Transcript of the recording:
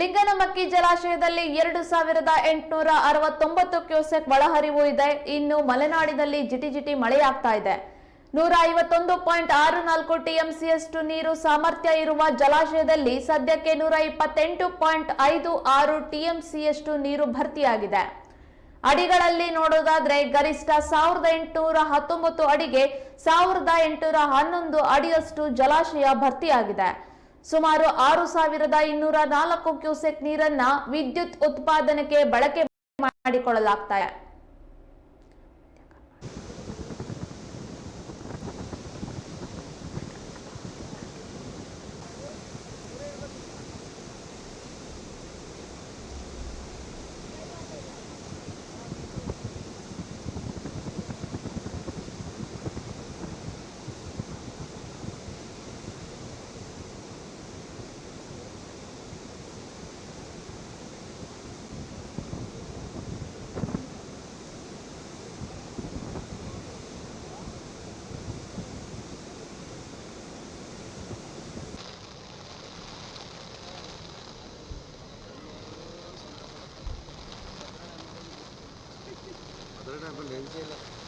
ಲಿಂಗನಮಕ್ಕಿ ಜಲಾಶಯದಲ್ಲಿ ಎರಡು ಸಾವಿರದ ಎಂಟುನೂರ ಅರವತ್ತೊಂಬತ್ತು ಕ್ಯೂಸೆಕ್ ಒಳಹರಿವು ಇದೆ. ಇನ್ನು ಮಲೆನಾಡಿನಲ್ಲಿ ಜಿಟಿ ಜಿಟಿ ಮಳೆಯಾಗ್ತಾ ಇದೆ. ನೂರ ಐವತ್ತೊಂದು ಪಾಯಿಂಟ್ ಆರು ನಾಲ್ಕು ಟಿಎಂಸಿಯಷ್ಟು ನೀರು ಸಾಮರ್ಥ್ಯ ಇರುವ ಜಲಾಶಯದಲ್ಲಿ ಸದ್ಯಕ್ಕೆ ನೂರ ಇಪ್ಪತ್ತೆಂಟು ಪಾಯಿಂಟ್ ಐದು ಆರು ಟಿಎಂಸಿಯಷ್ಟು ನೀರು ಭರ್ತಿಯಾಗಿದೆ. ಅಡಿಗಳಲ್ಲಿ ನೋಡೋದಾದ್ರೆ ಗರಿಷ್ಠ ಸಾವಿರದ ಎಂಟುನೂರ ಹತ್ತೊಂಬತ್ತು ಅಡಿಗೆ ಸಾವಿರದ ಎಂಟುನೂರ ಹನ್ನೊಂದು ಅಡಿಯಷ್ಟು ಜಲಾಶಯ ಭರ್ತಿಯಾಗಿದೆ. ಸುಮಾರು ಆರು ಸಾವಿರದ ಇನ್ನೂರ ನಾಲ್ಕು ಕ್ಯೂಸೆಕ್ ನೀರನ್ನ ವಿದ್ಯುತ್ ಉತ್ಪಾದನೆಗೆ ಬಳಕೆ ಮಾಡಿಕೊಳ್ಳಲಾಗ್ತಾ ಇದೆ 再不连接了。